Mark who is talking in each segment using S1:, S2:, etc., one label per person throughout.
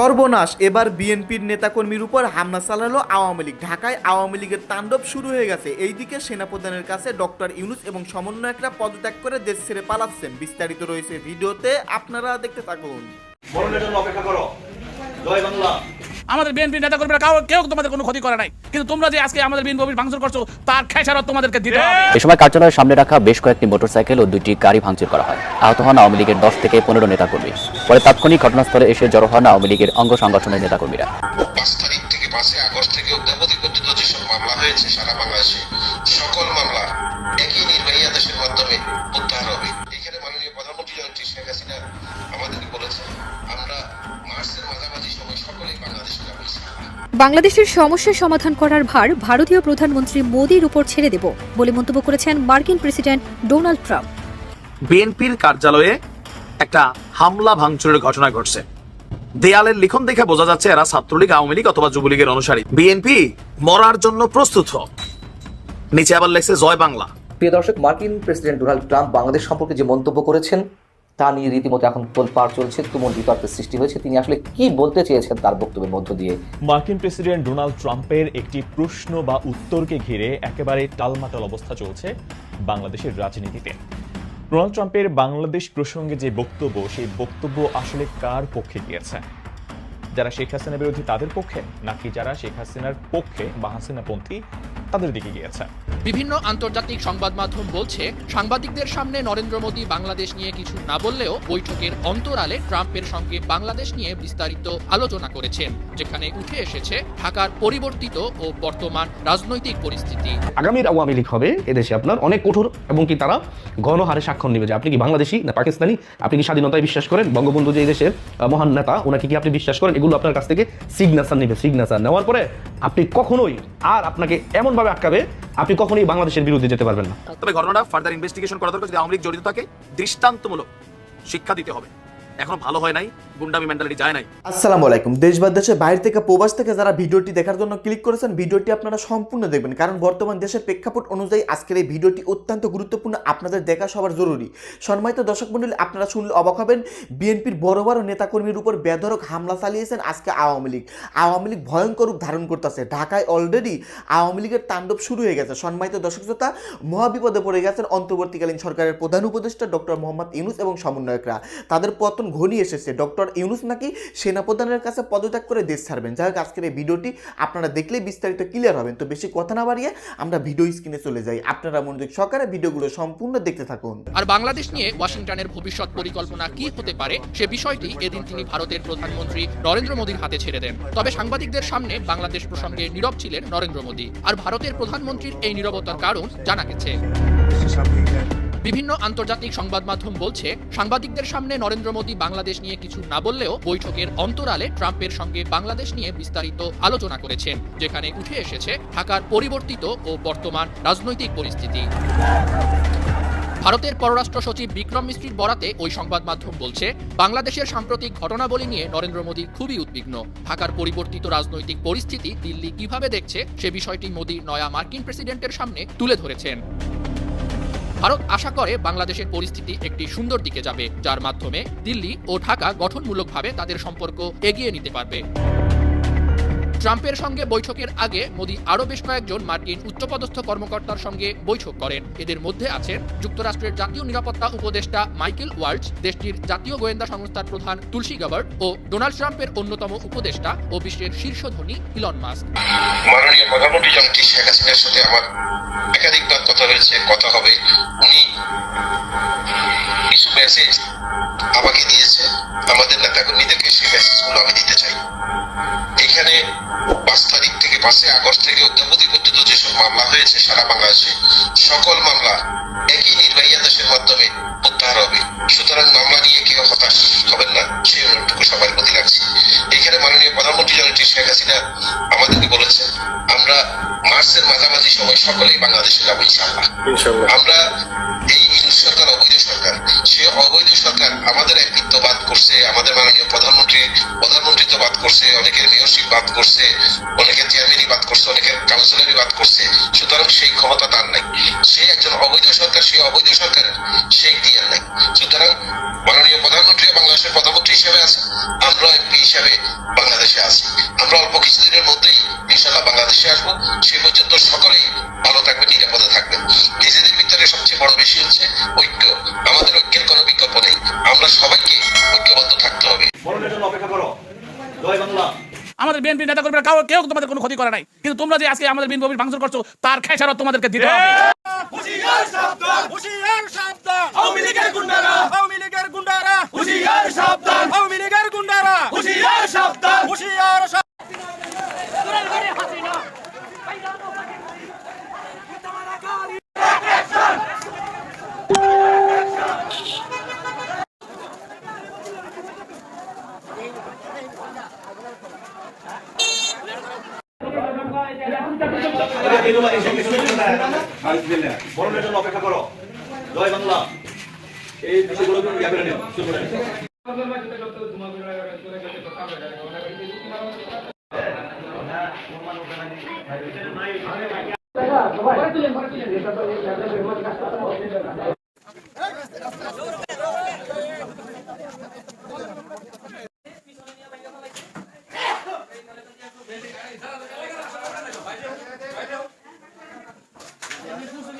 S1: সর্বনাশ। এবার বিএনপির নেতাকর্মীর উপর হামলা চালালো আওয়ামী লীগ। ঢাকায় আওয়ামী লীগের তাণ্ডব শুরু হয়ে গেছে। এইদিকে সেনাপ্রধানের কাছে ডক্টর ইউনুস এবং সমন্বয়করা পদত্যাগ করে দেশ ছেড়ে পালাচ্ছেন। বিস্তারিত রয়েছে ভিডিওতে, আপনারা দেখতে থাকুন।
S2: অপেক্ষা করো। জয় বাংলা।
S3: আমাদের বিএনপি নেতা কর্মীরা কাউ কেউ তোমাদের কোনো ক্ষতি করে নাই। কিন্তু তোমরা যে আজকে আমাদের বিএনপি ভাঙচুর করছ তার খেসারত তোমাদেরকে দিতে হবে।
S4: এ সময় কার্যালয়ের সামনে রাখা বেশ কয়েকটি মোটরসাইকেল ও দুইটি গাড়ি ভাঙচুর করা হয়। আহত হন আওয়ামী লীগের দশ থেকে পনেরো নেতাকর্মী। পরে তাৎক্ষণিক ঘটনাস্থলে এসে জড়ো হন আওয়ামী লীগের অঙ্গ সংগঠনের নেতাকর্মীরা।
S5: পাঁচ তারিখ থেকে পাঁচই আগস্ট থেকে অদ্যাবধি পর্যন্ত যেসব মামলা হয়েছে সারা বাংলাদেশে। সকল মামলা একই নির্বাহী আদেশের মাধ্যমে উদ্ধার হবে।
S6: বাংলাদেশের সমস্যা সমাধান করার ভার ভারতীয় প্রধানমন্ত্রী মোদীর উপর ছেড়ে দেব বলে মন্তব্য করেছেন মার্কিন প্রেসিডেন্ট ডোনাল্ড ট্রাম্প।
S7: বিএনপির কার্যালয়ে একটা হামলা ভাঙচুরের ঘটনা ঘটছে। দেয়ালের লিখন দেখে বোঝা যাচ্ছে এরা ছাত্রলীগ আওয়ামী লীগ অথবা যুবলীগের অনুসারী। বিএনপি মরার জন্য প্রস্তুত হোক। নিচে আবার লেখছে জয় বাংলা।
S8: প্রিয় দর্শক মার্কিন প্রেসিডেন্ট ডোনাল্ড ট্রাম্প বাংলাদেশ সম্পর্কে যে মন্তব্য করেছেন তা নিয়ে রীতিমতো এখন তোলপাড় চলছে, তুমুল বিতর্কের সৃষ্টি হয়েছে। তিনি আসলে কি বলতে চেয়েছেন তার বক্তব্যের মধ্য দিয়ে?
S9: মার্কিন প্রেসিডেন্ট ডোনাল্ড ট্রাম্পের একটি প্রশ্ন বা উত্তরকে ঘিরে একেবারে টালমাটাল অবস্থা চলছে বাংলাদেশের রাজনীতিতে। ডোনাল্ড ট্রাম্পের বাংলাদেশ প্রসঙ্গে যে বক্তব্য, সেই বক্তব্য আসলে কার পক্ষে গিয়েছে? যারা শেখ হাসিনা বিরোধী তাদের পক্ষে, নাকি যারা শেখ হাসিনার পক্ষে বা হাসিনাপন্থী তাদের দিকে গিয়েছে?
S10: বিভিন্ন আন্তর্জাতিক সংবাদ মাধ্যম বলছে, সাংবাদিকদের সামনে নরেন্দ্র মোদী বাংলাদেশ নিয়ে কিছু না বললেও বৈঠকের অন্তরালে ট্রাম্পের সঙ্গে বাংলাদেশ নিয়ে বিস্তারিত আলোচনা করেছেন, যেখানে উঠে এসেছে ঢাকার পরিবর্তিত ও বর্তমান রাজনৈতিক পরিস্থিতি।
S11: আগামীর আওয়ামী লীগ হবে এদেশে আপনার অনেক কঠোর, এবং কি তারা গণহারে স্বাক্ষর নেবে যে আপনি কি বাংলাদেশি না পাকিস্তানি? আপনি কি স্বাধীনতায় বিশ্বাস করেন? বঙ্গবন্ধু যে দেশের মহান নেতা, ওনাকে কি আপনি বিশ্বাস করেন? এগুলো আপনার কাছ থেকে সিগনেচার নেবে সিগনেচার নেওয়ার পরে আপনি কখনোই আর আপনাকে এমনভাবে আটকাবে, আপনি কখনোই বাংলাদেশের বিরুদ্ধে যেতে পারবেন না।
S7: তবে ঘটনাটা ফার্দার ইনভেস্টিগেশন করা দরকার, যদি আওয়ামী লীগ জড়িত থাকে, দৃষ্টান্তমূলক শিক্ষা দিতে হবে। এখনও ভালো হয় নাই, গুন্ডামি মেন্টালিটি যায় নাই।
S1: আসসালামু আলাইকুম। দেশ বা দেশের বাইরে থেকে, প্রবাস থেকে যারা ভিডিওটি দেখার জন্য ক্লিক করেছেন, ভিডিওটি আপনারা সম্পূর্ণ দেখবেন। কারণ বর্তমান দেশের প্রেক্ষাপট অনুযায়ী আজকের এই ভিডিওটি অত্যন্ত গুরুত্বপূর্ণ, আপনাদের দেখা সবার জরুরি। সম্মানিত দর্শক মণ্ডলী, আপনারা শুনলে অবাক হবেন, বিএনপির বড় বড় নেতাকর্মীর উপর বেধরক হামলা চালিয়েছেন আজকে আওয়ামী লীগ। আওয়ামী লীগ ভয়ঙ্কর রূপ ধারণ করতেছে। ঢাকায় অলরেডি আওয়ামী লীগের তাণ্ডব শুরু হয়ে গেছে। সম্মানিত দর্শক শ্রোতা, মহাবিপদে পড়ে গেছেন অন্তর্বর্তীকালীন সরকারের প্রধান উপদেষ্টা ডক্টর মোহাম্মদ ইউনুস এবং সমন্বয়করা। তাদের পতন ঘনিয়ে এসেছে। ডক্টর ইউনুস নাকি সেনাপ্রধানের কাছে পদত্যাগ করে দেশ ছাড়বেন। যাই হোক আজকের এই ভিডিওটি আপনারা দেখলেই বিস্তারিত ক্লিয়ার হবেন। তো বেশি কথা না বাড়িয়ে আমরা ভিডিও স্ক্রিনে চলে যাই। আপনারা মনোযোগ সহকারে ভিডিওগুলো সম্পূর্ণ দেখতে থাকুন।
S10: আর বাংলাদেশ নিয়ে ওয়াশিংটনের ভবিষ্যৎ পরিকল্পনা কি হতে পারে সে বিষয়টি এদিন তিনি ভারতের প্রধানমন্ত্রী নরেন্দ্র মোদীর হাতে ছেড়ে দেন। তবে সাংবাদিকদের সামনে বাংলাদেশ প্রসঙ্গে নীরব ছিলেন নরেন্দ্র মোদী। আর ভারতের প্রধানমন্ত্রীর এই নীরবতার কারণ জানা গেছে। বিভিন্ন আন্তর্জাতিক সংবাদ মাধ্যম বলছে, সাংবাদিকদের সামনে নরেন্দ্র মোদী বাংলাদেশ নিয়ে কিছু না বললেও বৈঠকের অন্তরালে ট্রাম্পের সঙ্গে বাংলাদেশ নিয়ে বিস্তারিত আলোচনা করেছেন, যেখানে উঠে এসেছে ঢাকার পরিবর্তিত ও বর্তমান রাজনৈতিক পরিস্থিতি। ভারতের পররাষ্ট্র সচিব বিক্রম মিস্ত্রির বরাতে ওই সংবাদ মাধ্যম বলছে, বাংলাদেশের সাম্প্রতিক ঘটনাবলী নিয়ে নরেন্দ্র মোদী খুবই উদ্বিগ্ন। ঢাকার পরিবর্তিত রাজনৈতিক পরিস্থিতি দিল্লি কীভাবে দেখছে, সে বিষয়টি মোদী নয়া মার্কিন প্রেসিডেন্টের সামনে তুলে ধরেছেন। ভারত আশা করে বাংলাদেশের পরিস্থিতি একটি সুন্দর দিকে যাবে, যার মাধ্যমে দিল্লি ও ঢাকা গঠনমূলকভাবে তাদের সম্পর্ক এগিয়ে নিতে পারবে। ট্রাম্পের সঙ্গে বৈঠকের আগে মোদী আরও বেশ কয়েকজন মার্কিন উচ্চপদস্থ কর্মকর্তার সঙ্গে বৈঠক করেন। এদের মধ্যে আছেন যুক্তরাষ্ট্রের জাতীয় নিরাপত্তা উপদেষ্টা মাইকেল ওয়ার্ডস দেশটির জাতীয় গোয়েন্দা সংস্থার প্রধান তুলসী গাবার ও ডোনাল্ড ট্রাম্পের অন্যতম উপদেষ্টা ও বিশ্বের শীর্ষ ধনী ইলন মাস্ক।
S5: মাননীয় প্রধানমন্ত্রী শেখ হাসিনার সাথে আমার একাধিকবার কথা হয়েছে, কথা হবে। উনি কিছু মেসেজ আমাকে দিয়েছে আমাদের নেতাকর্মীদেরকে সেই মেসেজগুলো আমি দিতে চাই। এখানে পাঁচ তারিখ থেকে পাঁচই আগস্ট থেকে অদ্যাবধি পর্যন্ত যেসব মামলা হয়েছে সারা বাংলাদেশে, সকল মামলা একই নির্বাহী আদেশের মাধ্যমে উদ্ধার হবে। সুতরাং মামলা নিয়ে কেউ হতাশ হবেন না, সেই অনুরোধটুকু সবার প্রতি রাখছি। এখানে মাননীয় প্রধানমন্ত্রী জননেত্রী শেখ হাসিনা আমাদেরকে বলেছেন আমরা মার্চের মাঝামাঝি সময় সকলেই বাংলাদেশে যাব ইনশাআল্লাহ। আমরা এই সরকার অবৈধ সরকার সে অবৈধ সরকার আমাদের একত্ব বাদ করছে আমাদের মাননীয় প্রধানমন্ত্রী প্রধানমন্ত্রিত্ব বাদ করছে অনেকের মেয়রশিপ বাদ করছে অনেকের চেয়ারম্যানই বাদ করছে অনেকের কাউন্সিলরই বাদ করছে সুতরাং সেই ক্ষমতা তার নাই। সে একজন অবৈধ সরকার সেই অবৈধ সরকারের সেই দিয়ে নাই। সুতরাং মাননীয় প্রধানমন্ত্রী বাংলাদেশের প্রধানমন্ত্রী হিসেবে বাংলাদেশে আছি। আমরা অল্প কিছুদিনের মধ্যেই ইনশাল্লাহ বাংলাদেশে আসব। সে পর্যন্ত সকলেই ভালো থাকবেন নিরাপদে থাকবেন। নিজেদের ভিতরে সবচেয়ে বড় বেশি হচ্ছে ঐক্য। আমাদের ঐক্যের কোনো বিকল্প নেই। আমরা সবাইকে ঐক্যবদ্ধ থাকতে হবে।
S2: অপেক্ষা করো। জয় বাংলা।
S3: আমাদের বিএনপি নেতা কর্মীরা কাউ কেউ তোমাদের কোনো ক্ষতি করে নাই। কিন্তু তোমরা যে আজকে আমাদের বিএনপি ভাঙচুর করছ তার খেসারত তোমাদেরকে দিতে হবে।
S2: হুশিয়ার সাবধান। হুশিয়ার সাবধান। আওয়ামী লীগের গুন্ডারা। আওয়ামী লীগের গুন্ডারা হুশিয়ার সাবধান আওয়ামী লীগের গুন্ডারা হুশিয়ার সাবধান হুশিয়ার মরণের জন্য অপেক্ষা করো জয় বাংলা এই বিষয়গুলো ইয়া করে নিও শুরু করে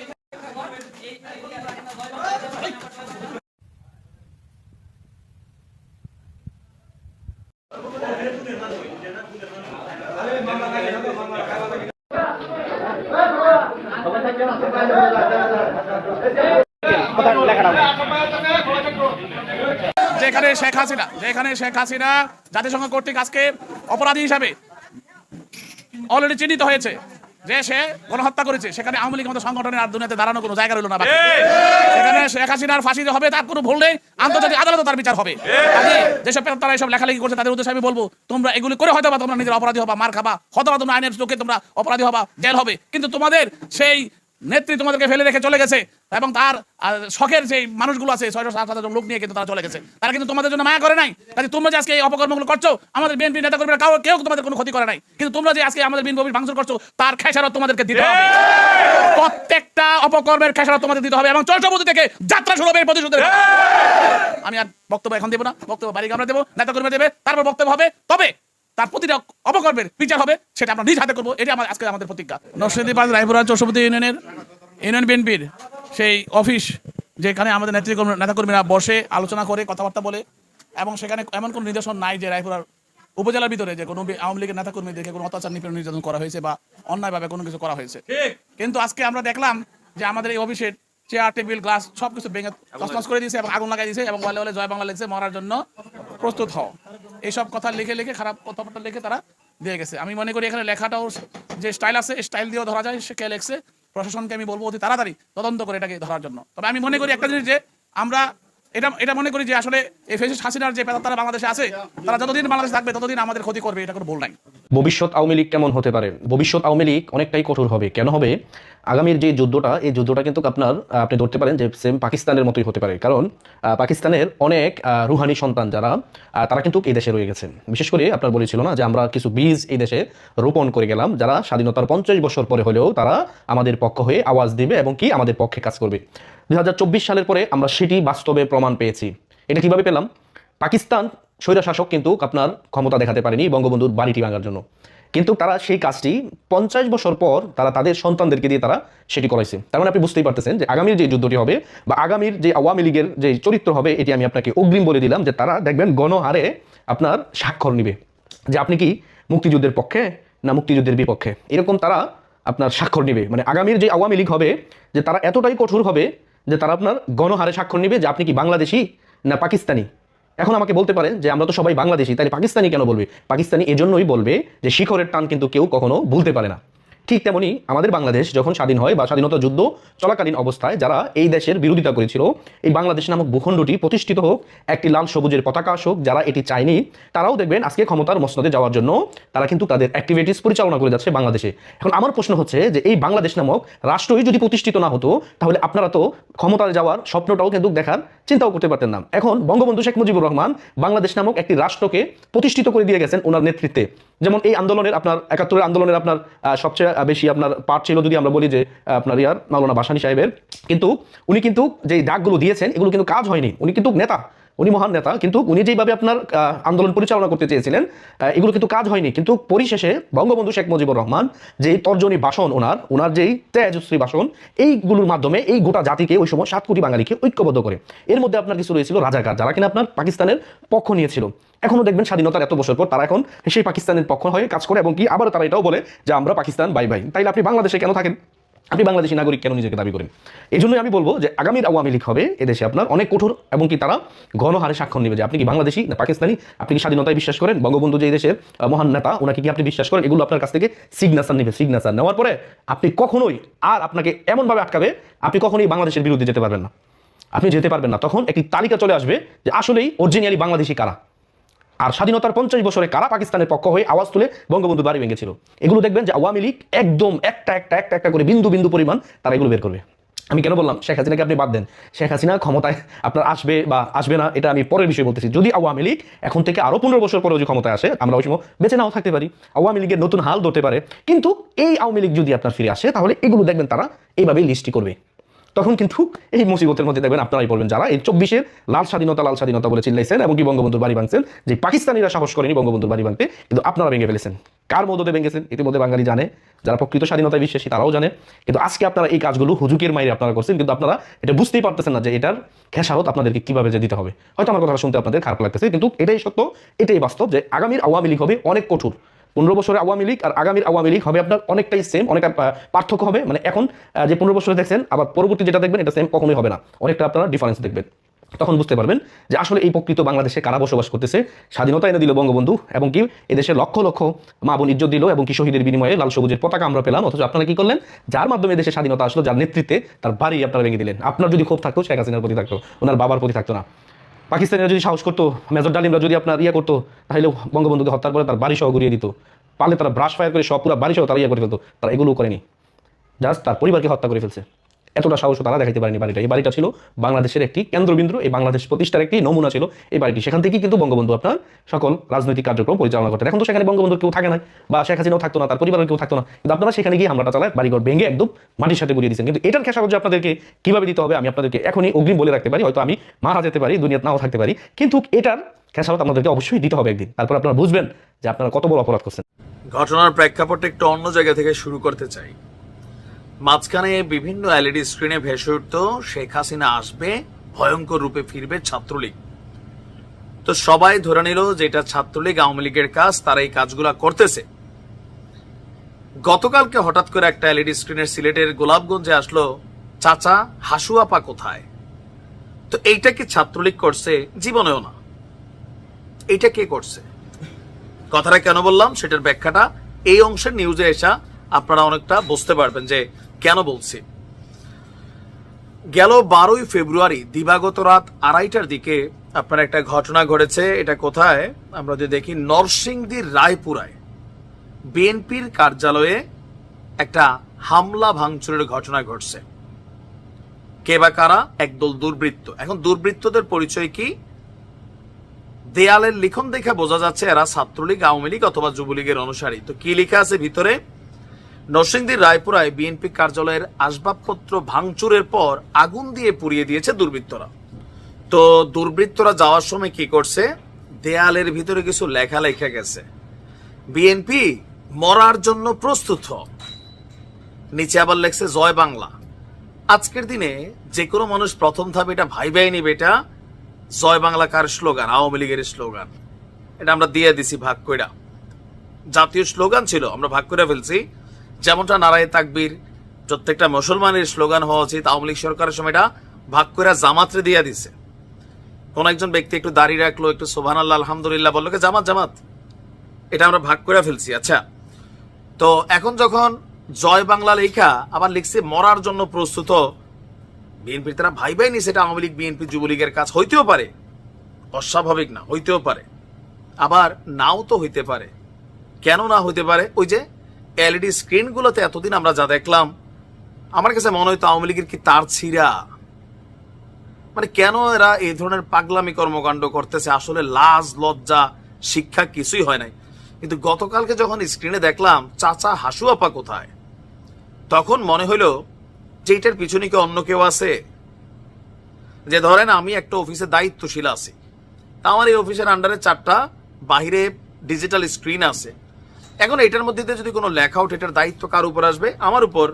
S2: নিও।
S3: যেখানে শেখ হাসিনা, যেখানে শেখ হাসিনা জাতিসংঘ কর্তৃক আজকে অপরাধী হিসাবে অলরেডি চিহ্নিত হয়েছে যে সে গণহত্যা করেছে। সেখানে আওয়ামী লীগ মতো সংগঠনের আর দুনিয়াতে দাঁড়ানো কোনো জায়গা রইল না সেখানে শেখ হাসিনার ফাঁসি হবে, তার কোনো ভুল নেই। আন্তর্জাতিক আদালতে তার বিচার হবে। যেসব তারা এসব লেখালেখি করছে, তাদের উদ্দেশ্যে আমি বলব, তোমরা এগুলি করে হয়তো তোমরা নিজের অপরাধী হবা, মার খাবা হয়তো তোমরা আইনের চোখে তোমরা অপরাধী হবা, জেল হবে। কিন্তু তোমাদের সেই নেত্রী তোমাদেরকে ফেলে রেখে চলে গেছে এবং তার শখের যে মানুষগুলো আছে, ছয়শো সাত হাজার লোক নিয়ে কিন্তু তারা চলে গেছে। তারা কিন্তু তোমাদের জন্য মায়া করে নাই। কাজে তোমরা যে আজকে এই অপকর্মগুলো করছ, আমাদের বিএনপি নেতা কর্মীরা কাউ, কেউ তোমাদের কোনো ক্ষতি করে নাই। কিন্তু তোমরা যে আজকে আমাদের বিএনপি ভাঙচুর করছ, তার খেসারত তোমাদেরকে দিতে হবে। প্রত্যেকটা অপকর্মের খেসারত তোমাদের দিতে হবে এবং চর্চাবতী থেকে যাত্রা শুরু হবে এই প্রতিশোধের। আমি আর বক্তব্য এখন দেবো না। বক্তব্য বাড়ি আমরা দেবো নেতা কর্মী দেবে, তারপর বক্তব্য হবে। তবে তার প্রতিটা অপকর্মের বিচার হবে সেটা আমরা নিজ হাতে করব। এটা আমার আজকে আমাদের প্রতিজ্ঞা। নরসিংদী পাঁচ রায়পুরা চৌষপতি ইউনিয়নের ইউনিয়ন বিএনপির সেই অফিস যেখানে আমাদের নেতৃকর্মী নেতাকর্মীরা বসে আলোচনা করে কথাবার্তা বলে এবং সেখানে এমন কোনো নির্দেশন নাই যে রায়পুরার উপজেলার ভিতরে যে কোনো আওয়ামী লীগের নেতাকর্মীদেরকে কোনো অত্যাচার নিপীড়ন নির্যাতন করা হয়েছে বা অন্যায়ভাবে কোনো কিছু করা হয়েছে। কিন্তু আজকে আমরা দেখলাম যে আমাদের এই অফিসের চেয়ার টেবিল গ্লাস সবকিছু ভেঙে তসনস করে দিয়েছে এবং আগুন লাগাই দিয়েছে এবং বলে বলে জয় বাংলা লিখছে মরার জন্য প্রস্তুত হও। এইসব কথা লিখে লিখে খারাপ কথাবার্তা লিখে তারা দিয়ে গেছে। আমি মনে করি এখানে লেখাটাও যে স্টাইল আছে স্টাইল দিয়েও ধরা যায় সে কে লেখছে। প্রশাসনকে আমি বলব অতি তাড়াতাড়ি তদন্ত করে এটাকে ধরার জন্য। তবে আমি মনে করি একটা জিনিস যে আমরা এটা এটা মনে করি যে আসলে এই ফেসিস হাসিনার যে পেতার তারা বাংলাদেশে আছে তারা যতদিন বাংলাদেশে থাকবে ততদিন আমাদের ক্ষতি করবে এটা কোনো ভুল নাই।
S11: ভবিষ্যৎ আওয়ামী লীগ কেমন হতে পারে? ভবিষ্যৎ আওয়ামী লীগ অনেকটাই কঠোর হবে। কেন হবে? আগামীর যে যুদ্ধটা, এই যুদ্ধটা কিন্তু আপনার আপনি ধরতে পারেন যে সেম পাকিস্তানের মতোই হতে পারে। কারণ পাকিস্তানের অনেক রুহানি সন্তান যারা তারা কিন্তু এই দেশে রয়ে গেছেন বিশেষ করে আপনার বলেছিল না যে আমরা কিছু বীজ এই দেশে রোপণ করে গেলাম, যারা স্বাধীনতার পঞ্চাশ বছর পরে হলেও তারা আমাদের পক্ষ হয়ে আওয়াজ দিবে এবং কি আমাদের পক্ষে কাজ করবে। দু হাজার চব্বিশ সালের পরে আমরা সেটি বাস্তবে প্রমাণ পেয়েছি। এটা কীভাবে পেলাম? পাকিস্তান স্বৈরা শাসক কিন্তু আপনার ক্ষমতা দেখাতে পারেনি বঙ্গবন্ধুর বাড়িটি ভাঙার জন্য। কিন্তু তারা সেই কাজটি পঞ্চাশ বছর পর তারা তাদের সন্তানদেরকে দিয়ে তারা সেটি করাইছে। তার মানে আপনি বুঝতেই পারতেছেন যে আগামীর যে যুদ্ধটি হবে বা আগামীর যে আওয়ামী লীগের যে চরিত্র হবে, এটি আমি আপনাকে অগ্রিম বলে দিলাম যে তারা দেখবেন গণহারে আপনার স্বাক্ষর নিবে। যে আপনি কি মুক্তিযুদ্ধের পক্ষে না মুক্তিযুদ্ধের বিপক্ষে? এরকম তারা আপনার স্বাক্ষর নিবে। মানে আগামীর যে আওয়ামী লীগ হবে, যে তারা এতটাই কঠোর হবে যে তারা আপনার গণহারে স্বাক্ষর নিবে যে আপনি কি বাংলাদেশি না পাকিস্তানি? এখন আমাকে বলতে পারেন যে আমরা তো সবাই বাংলাদেশি তাহলে পাকিস্তানি কেন বলবে? পাকিস্তানি এজন্যই বলবে যে শিখরের টান কিন্তু কেউ কখনো ভুলতে পারে না। ঠিক তেমনি আমাদের বাংলাদেশ যখন স্বাধীন হয় বা স্বাধীনতা যুদ্ধ চলাকালীন অবস্থায় যারা এই দেশের বিরোধিতা করেছিল, এই বাংলাদেশ নামক ভূখণ্ডটি প্রতিষ্ঠিত হোক, একটি লাল সবুজের পতাকা আসুক, যারা এটি চায়নি, তারাও দেখবেন আজকে ক্ষমতার মসনদে যাওয়ার জন্য তারা কিন্তু তাদের অ্যাক্টিভিটিস পরিচালনা করে যাচ্ছে বাংলাদেশে। এখন আমার প্রশ্ন হচ্ছে যে এই বাংলাদেশ নামক রাষ্ট্রই যদি প্রতিষ্ঠিত না হতো, তাহলে আপনারা তো ক্ষমতায় যাওয়ার স্বপ্নটাও কিন্তু দেখার চিন্তাও করতে পারতেন না। এখন বঙ্গবন্ধু শেখ মুজিবুর রহমান বাংলাদেশ নামক একটি রাষ্ট্রকে প্রতিষ্ঠিত করে দিয়ে গেছেন ওনার নেতৃত্বে। যেমন এই আন্দোলনের আপনার একাত্তরের আন্দোলনের আপনার সবচেয়ে বেশি আপনার পাঠ ছিল যদি আমরা বলি যে আপনার ইয়ার মাওলানা বাসানি সাহেবের। কিন্তু উনি কিন্তু যে ডাকগুলো দিয়েছেন, এগুলো কিন্তু কাজ হয়নি। উনি কিন্তু নেতা। উনি মহান নেতা, কিন্তু উনি যেভাবে আপনার আন্দোলন পরিচালনা করতে চেয়েছিলেন এগুলো কিন্তু কাজ হয়নি। কিন্তু পরিশেষে বঙ্গবন্ধু শেখ মুজিবুর রহমান যেই তর্জনী ভাষণ ওনার ওনার যেই তেজশ্রী ভাষণ, এইগুলোর মাধ্যমে এই গোটা জাতিকে ওই সময় সাত কোটি বাঙালিকে ঐক্যবদ্ধ করে। এর মধ্যে আপনার কিছু রয়েছিল রাজাকার, যারা কিনা আপনার পাকিস্তানের পক্ষ নিয়েছিল। এখনও দেখবেন স্বাধীনতার এত বছর পর তারা এখন সেই পাকিস্তানের পক্ষ হয়ে কাজ করে এবং কি আবার তারা এটাও বলে যে আমরা পাকিস্তান, বাই বাই। তাইলে আপনি বাংলাদেশে কেন থাকেন? আপনি বাংলাদেশি নাগরিক কেন নিজেকে দাবি করেন? এই জন্যই আমি বলব যে আগামীর আওয়ামী লীগ হবে, এদেশে আপনার অনেক কঠোর এবং কি তারা গণহারে স্বাক্ষর নেবে যে আপনি কি বাংলাদেশি না পাকিস্তানি? আপনি কি স্বাধীনতায় বিশ্বাস করেন? বঙ্গবন্ধু যে দেশের মহান নেতা ওনাকে কি আপনি বিশ্বাস করেন? এগুলো আপনার কাছ থেকে সিগনেচার নেবে সিগনেচার নেওয়ার পরে আপনি কখনোই আর আপনাকে এমনভাবে আটকাবে, আপনি কখনোই বাংলাদেশের বিরুদ্ধে যেতে পারবেন না। আপনি যেতে পারবেন না। তখন একটি তালিকা চলে আসবে যে আসলেই অরিজিনালি বাংলাদেশি কারা? আর স্বাধীনতার পঞ্চাশ বছরে কারা পাকিস্তানের পক্ষ হয়ে আওয়াজ তুলে বঙ্গবন্ধু বাড়ি ভেঙেছিল? এগুলো দেখবেন যে আওয়ামী লীগ একদম একটা একটা একটা একটা করে বিন্দু বিন্দু পরিমাণ তারা এগুলো বের করবে। আমি কেন বললাম? শেখ হাসিনাকে আপনি বাদ দেন। শেখ হাসিনা ক্ষমতায় আপনার আসবে বা আসবে না, এটা আমি পরের বিষয় বলতেছি। যদি আওয়ামী লীগ এখন থেকে আরও পনেরো বছর পরে যদি ক্ষমতায় আসে, আমরা ওই সময় বেঁচে নাও থাকতে পারি। আওয়ামী লীগের নতুন হাল ধরতে পারে। কিন্তু এই আওয়ামী লীগ যদি আপনার ফিরে আসে, তাহলে এগুলো দেখবেন তারা এইভাবেই লিস্টটি করবে। তখন কিন্তু এই মুসিবতের মধ্যে দেখবেন আপনারাই বলবেন যারা। এই চব্বিশের লাল স্বাধীনতা লাল স্বাধীনতা বলে চিল্লাইছেন এবং কি বঙ্গবন্ধুর বাড়ি ভাঙছেন, যে পাকিস্তানিরা সাহস করেনি বঙ্গবন্ধুর বাড়ি ভাঙতে, কিন্তু আপনারা ভেঙে ফেলেছেন। কার মদতে ভেঙেছেন? ইতিমধ্যে বাঙালি জানে। যারা প্রকৃত স্বাধীনতায় বিশ্বাসী, তারাও জানে। কিন্তু আজকে আপনারা এই কাজগুলো হুজুকের মাইরে আপনারা করছেন, কিন্তু আপনারা এটা বুঝতেই পারতেছেন না যে এটার খেসারত আপনাদেরকে কীভাবে যে দিতে হবে। হয়তো আমার কথা শুনতে আপনাদের খারাপ লাগতেছে, কিন্তু এটাই সত্য, এটাই বাস্তব যে আগামীর আওয়ামী লীগ হবে অনেক কঠোর। পনেরো বছরের আওয়ামী লীগ আর আগামীর আওয়ামী লীগ হবে আপনার অনেকটাই সেম অনেক পার্থক্য হবে। মানে এখন যে পনেরো বছরে দেখছেন, আবার পরবর্তী যেটা দেখবেন, এটা সেম কখনোই হবে না। অনেকটা আপনারা ডিফারেন্স দেখবেন। তখন বুঝতে পারবেন যে আসলে এই প্রকৃত বাংলাদেশে কারা বসবাস করতেছে। স্বাধীনতা এনে দিল বঙ্গবন্ধু, এবং কি এদেশের লক্ষ লক্ষ মা বোন ইজ্জত দিল এবং কি শহীদের বিনিময়ে লাল সবুজের পতাকা আমরা পেলাম। অথচ আপনারা কি করলেন? যার মাধ্যমে দেশে স্বাধীনতা আসলো, যার নেতৃত্বে তার বাড়ি আপনারা ভেঙে দিলেন। আপনার যদি ক্ষোভ থাকতো, শেখ হাসিনার প্রতি থাকতো, ওনার বাবার প্রতি থাকতো না। পাকিস্তানিরা যদি সাহস করতো, মেজর ডালিমরা যদি আপনার ইয়ে করতো, তাহলে বঙ্গবন্ধুকে হত্যার পরে তার বাড়ি সহ ঘুরিয়ে দিত। পারলে তারা ব্রাশ ফায়ার করে সব পুরো বাড়ি সহ তারা ইয়ে করে ফেলতো। তারা এগুলো করেনি। জাস্ট তার পরিবারকে হত্যা করে ফেলছে। এতটা সাহস তারা দেখাতে পারেনি বাড়িটা। এই বাড়িটা ছিল বাংলাদেশের একটি কেন্দ্রবিন্দু, এই বাংলাদেশ প্রতিষ্ঠার একটি নমুনা ছিল। এই বাড়িটি, সেখান থেকেই কিন্তু বঙ্গবন্ধু আপনার সকল রাজনৈতিক কার্যক্রম পরিচালনা করতেন। এখন তো সেখানে বঙ্গবন্ধুর কেউ থাকে না বা শেখ হাসিনাও থাকতো না, তার পরিবারের কেউ থাকতো না। কিন্তু আপনারা সেখানে গিয়ে হামলাটা চালায়, বাড়িঘর ভেঙে একদম মাটির সাথে গুলিয়ে দিচ্ছেন কিন্তু এটার খেসারত আপনাদেরকে কীভাবে দিতে হবে, আমি আপনাদেরকে এখনই অগ্রিম বলে রাখতে পারি, হয়তো আমি মারা যেতে পারি, দুনিয়াতে নাও থাকতে পারি। কিন্তু এটার খেসারত আপনাদেরকে অবশ্যই দিতে হবে একদিন। তারপর আপনারা বুঝবেন যে আপনারা কত বড় অপরাধ করছেন।
S7: ঘটনার প্রেক্ষাপটে একটু অন্য জায়গা থেকে শুরু করতে চাই। মাঝখানে বিভিন্ন এলইডি স্ক্রিনে ভেসে উঠত, শেখ হাসিনা আসবে, ভয়ঙ্কর রূপে ফিরবে ছাত্রলীগ। তো সবাই ধরে নিল যে এটা ছাত্রলীগ, আওয়ামী লীগের কাজ, তারা এই কাজগুলা করতেছে। গতকালকে হঠাৎ করে একটা এলইডি স্ক্রিনের সিলেটের গোলাপগঞ্জে আসলো, চাচা, হাসুয়াপা কোথায়? তো এইটা কি ছাত্রলীগ করছে? জীবনেও না। এইটা কে করছে? কথাটা কেন বললাম? সেটার ব্যাখ্যাটা এই অংশের নিউজে এসা আপনারা অনেকটা বুঝতে পারবেন যে কেন বলছি? গেল বারোই ফেব্রুয়ারি, দিবাগত রাত আড়াইটার দিকে আপনার একটা ঘটনা ঘটেছে, এটা কোথায়? আমরা যদি দেখি নরসিংদীর রায়পুরায় বিএনপির কার্যালয়ে একটা হামলা ভাঙচুরের ঘটনা ঘটছে। কে বা কারা? একদল দুর্বৃত্ত। এখন দুর্বৃত্তদের পরিচয় কি? দেয়ালের লিখন দেখে বোঝা যাচ্ছে এরা ছাত্রলীগ, আওয়ামী লীগ অথবা যুবলীগের অনুসারী। তো কি লেখা আছে ভিতরে? নরসিংদীর রায়পুরায় বিএনপি কার্যালয়ের আসবাবপত্র ভাঙচুরের পর আগুন দিয়ে পুড়িয়ে দিয়েছে দুর্বৃত্তরা। তো দুর্বৃত্তরা যাওয়ার সময় কি করছে? দেয়ালের ভিতরে কিছু লেখা লেখা গেছে। বিএনপি মরার জন্য প্রস্তুত নিচে আবার লেখছে, জয় বাংলা। আজকের দিনে যে কোনো মানুষ প্রথম ধাপে এটা ভাইবাই নিবে এটা। জয় বাংলা কার স্লোগান? আওয়ামী লীগের স্লোগান। এটা আমরা দিয়ে দিছি ভাগ কইরা। জাতীয় স্লোগান ছিল, আমরা ভাগ করে ফেলছি। যেমনটা নারায় তাকবীর, প্রত্যেকটা মুসলমানের স্লোগান হওয়া উচিত। আওয়ামী লীগ সরকারের সময় এটা ভাগ করে জামাতরে দিয়ে দিছে। কোন একজন ব্যক্তি একটু দাঁড়িয়ে রাখল, একটু সোভান আল্লাহ আলহামদুলিল্লাহ বলল জামাত জামাত। এটা আমরা ভাগ করে ফেলছি আচ্ছা। তো এখন যখন জয় বাংলা লেখা আবার লিখছে, মরার জন্য প্রস্তুত বিএনপির। তারা ভাই ভাই নি সেটা আওয়ামী লীগ, বিএনপি, যুবলীগের কাজ। হইতেও পারে, অস্বাভাবিক না, হইতেও পারে। আবার নাও তো হইতে পারে। কেন না হইতে পারে? ওই যে এলইডি স্ক্রিনগুলোতে এতদিন আমরা যা দেখলাম, আমার কাছে মনে হইতো আওয়ামী লীগের কি তার ছিঁড়া? মানে কেন এরা এই ধরনের পাগলামি কর্মকাণ্ড করতেছে? আসলে লাজ, লজ্জা, শিক্ষা কিছুই হয় নাই। কিন্তু গতকালকে যখন স্ক্রিনে দেখলাম, চাচা হাসু আপা কোথায়? তখন মনে হইল যে এটার পিছনে কি অন্য কেউ আছে? যে ধরেন আমি একটা অফিসে দায়িত্বশীল আছি। তা আমার এই অফিসের আন্ডারে চারটা বাহিরে ডিজিটাল স্ক্রিন আছে। এখন এটার মধ্যে দিয়ে যদি কোনো লেখাউট এটার দায়িত্ব কার উপর আসবে? আমার উপর।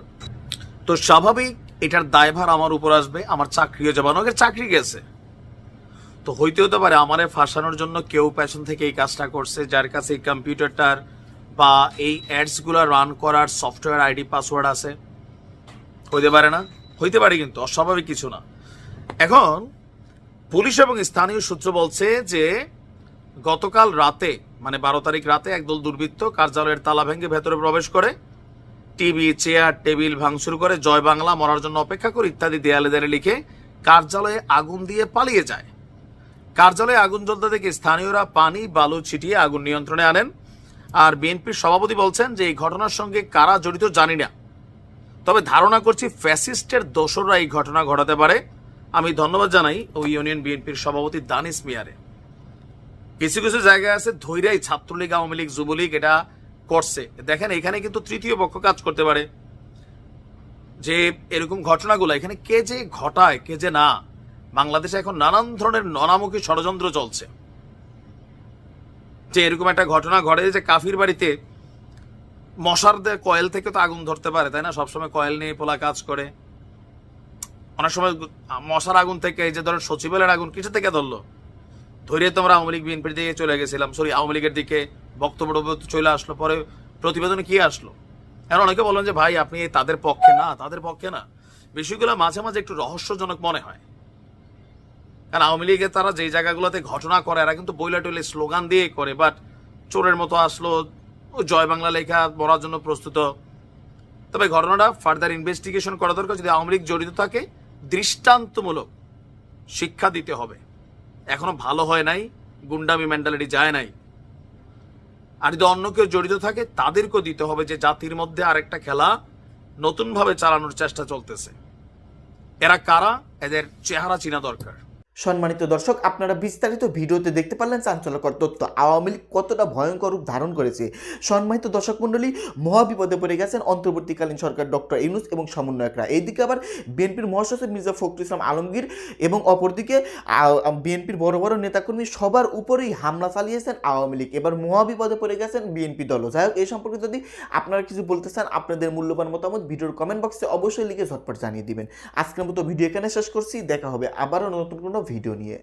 S7: তো স্বাভাবিক এটার দায়ভার আমার উপর আসবে, আমার চাকরিও যাবে, অনেকের চাকরি গেছে। তো হইতে হতে পারে আমারে ফাঁসানোর জন্য কেউ পেছন থেকে এই কাজটা করছে, যার কাছে এই কম্পিউটারটার বা এই অ্যাডসগুলো রান করার সফটওয়্যার আইডি পাসওয়ার্ড আছে। হইতে পারে না? হইতে পারে কিন্তু, অস্বাভাবিক কিছু না। এখন পুলিশ এবং স্থানীয় সূত্র বলছে যে গতকাল রাতে মানে বারো তারিখ রাতে একদল দুর্বৃত্ত কার্যালয়ের তালা ভেঙে ভেতরে প্রবেশ করে, টিভি, চেয়ার, টেবিল ভাঙচুর করে জয় বাংলা মরার জন্য অপেক্ষা করে ইত্যাদি দেয়ালে দেয়ালে লিখে কার্যালয়ে আগুন দিয়ে পালিয়ে যায়। কার্যালয়ে আগুন জ্বলতে দেখে স্থানীয়রা পানি, বালু ছিটিয়ে আগুন নিয়ন্ত্রণে আনেন। আর বিএনপির সভাপতি বলছেন যে এই ঘটনার সঙ্গে কারা জড়িত জানি না। তবে ধারণা করছি ফ্যাসিস্টের দোসররা এই ঘটনা ঘটাতে পারে। আমি ধন্যবাদ জানাই ওই ইউনিয়ন বিএনপির সভাপতি দানিস মিয়ারে। কিছু কিছু জায়গায় আছে ধৈর্যাই ছাত্রলীগ, আওয়ামী লীগ, যুবলীগ এটা করছে। দেখেন, এখানে কিন্তু তৃতীয় পক্ষ কাজ করতে পারে। যে এরকম ঘটনাগুলো, এখানে কে যে ঘটায়, কে যে না, বাংলাদেশে এখন নানান ধরনের ননামুখী ষড়যন্ত্র চলছে। যে এরকম একটা ঘটনা ঘটে যে কাফির বাড়িতে মশার কয়েল থেকে তো আগুন ধরতে পারে, তাই না? সবসময় কয়েল নিয়ে পোলা কাজ করে। অনেক সময় মশার আগুন থেকে এই যে ধরেন সচিবালয়ের আগুন কিছু থেকে ধরলো? ধরে তোমরা আওয়ামী লীগ, বিএনপির দিকে চলে গেছিলাম। সরি আওয়ামী লীগের দিকে বক্তব্য চলে আসলো। পরে প্রতিবেদনে কি আসলো? এখন অনেকে বলেন যে, ভাই, আপনি তাদের পক্ষে না, তাদের পক্ষে না। বিষয়গুলো মাঝে মাঝে একটু রহস্যজনক মনে হয়। কারণ আওয়ামী লীগের তারা যেই জায়গাগুলোতে ঘটনা করে, এরা কিন্তু বইলা টইলে স্লোগান দিয়ে করে বাট চোরের মতো আসলো জয় বাংলা লেখা মরার জন্য প্রস্তুত। তবে ঘটনাটা ফার্দার ইনভেস্টিগেশন করা দরকার। যদি আওয়ামী লীগ জড়িত থাকে, দৃষ্টান্তমূলক শিক্ষা দিতে হবে। এখনও ভালো হয় নাই, গুন্ডামি মেন্টালিটি যায় নাই। আর যদি অন্য কেউ জড়িত থাকে, তাদেরকেও দিতে হবে যে জাতির মধ্যে আরেকটা খেলা নতুনভাবে চালানোর চেষ্টা চলতেছে। এরা কারা? এদের চেহারা চিনা দরকার।
S1: সম্মানিত দর্শক, আপনারা বিস্তারিত ভিডিওতে দেখতে পারলেন চাঞ্চল্যকর তথ্য। আওয়ামী লীগ কতটা ভয়ঙ্কর রূপ ধারণ করেছে। সম্মানিত দর্শক মণ্ডলী, মহাবিপদে পড়ে গেছেন অন্তর্বর্তীকালীন সরকার ডক্টর ইউনুস এবং সমন্বয়করা। এইদিকে আবার বিএনপির মহাসচিব মির্জা ফখরুল ইসলাম আলমগীর এবং অপরদিকে বিএনপির বড় বড় নেতাকর্মী সবার উপরেই হামলা চালিয়েছেন আওয়ামী লীগ। এবার মহাবিপদে পড়ে গেছেন বিএনপি দলও। যাই হোক, এই সম্পর্কে যদি আপনারা কিছু বলতে চান, আপনাদের মূল্যবান মতামত ভিডিওর কমেন্ট বক্সে অবশ্যই লিখে ঝটপট জানিয়ে দিবেন। আজকের মতো ভিডিও এখানে শেষ করছি। দেখা হবে আবারও নতুন কোনো ভিডিও নিয়ে